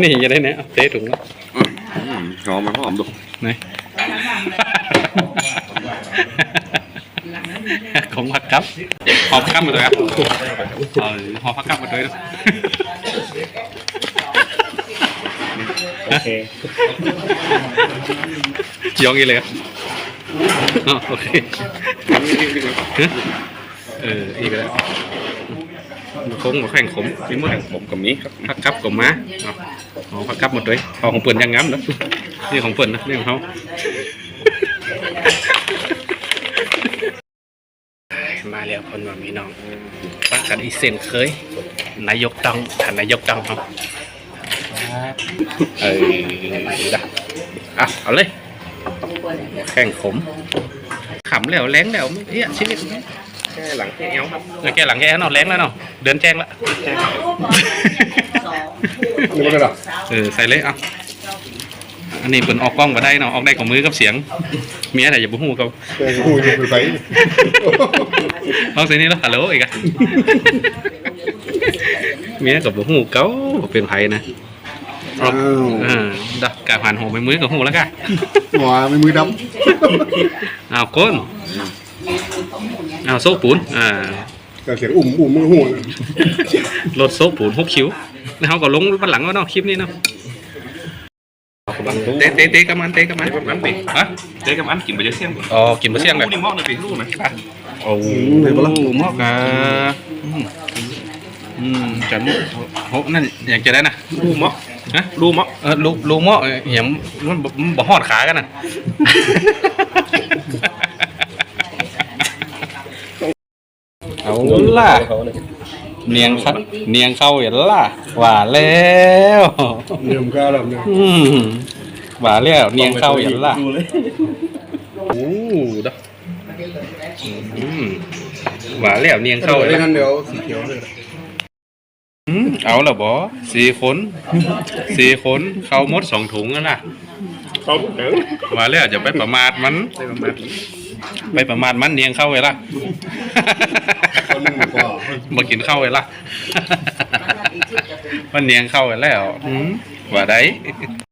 นี่จะได้เนี่ยเอาเตะถุงแล้วอืมหอมมันหอมดูไหน ของผักครับหอมผักครับมาเลยครับเอาหอมผักครับมาเลยนะโอเคยองอีเลยครับอ๋อโอเคเอออีกแล้ว มาคงมาแข่งขมกินหมดผมกับนี้ครับผักครับกับม้าอาเอาผักครับหมดเลยเอาของเปิ่นยังงั้มนะนี่ของเปิ่นนะนี่ของเขามาแล้วคนว่ามีน้องปักกันอีเส้นเคย นายกต้องท่านนายกต้องเอาเออดักอะเอาเลยแข่งขมขำแล้วแรงแล้วเฮียชีวิต แค่หลังแค่เอวครับแล้วแกหลังแกเนาะแรงแล้วเนาะเดินแจ้งละนี่มันกระดาษเออใส่เลยอะอันนี้เป็นออกกล้องมาได้เนาะออกได้ของมือกับเสียง เมียแต่อย่าบุหูเขาแต่หูอยู่ไปลองใส่นี่แล้วฮัลโหลอีกอะเมียกับบุหูเขาเป็นไผนะอ้าวเออดักกาผ่านหัวไปมือกับหูแล้วกันหัวไม่มือดอ้าวก้น อ้าวโซ่ปูนอ่าำแต่เสียงอุ่มอุ่มมือหูรถโซ่ปูนหกคิ้วแล้วเขาก็ลงบันหลังแล้วเนาะคลิปนี้เนาะเตะเตะเตะกับมันเตะกับมันน้ำติฮะเจ๊กับอันกินไปเยอะเสี่ยงอ๋อกินบะเสี่ยงเลยนี่มอกเลยพี่รู้ไหมโอ้โหหมอกะอืมอืมจันโหนั่นอยากจะได้นะรู้มอกฮะรู้มอกเออลูกลูกหมอกเหี่ยมมันบ่มันบ่หอดขากันน่ะ เอาล่ะ เนียงคัดเนียงเข้าเห็นล่ะหว่าแล้วเนิ่มก้าวแล้วเนี่ยอืมหว่าแล้วเนียงเข้าเห็นล่ะโอ้ดอกอืมหว่าแล้วเนียงเข้าไอ้เห็นนั่ล่ะนเดี๋ยวสีเขียวเลยอืมเอาละบอสี่คนสี่คนเข้าหมดสองถุงแล้วล่ะเขาเดี๋ยวว่าแล้วจะไปประมาทมันได้ประมาณไปประมาทมันเนียงเข้าไว้ละคนหนึ่งกว่า มากินข้าวไว้ละมันเนียงเข้าไว้แล้วอืมว่าได้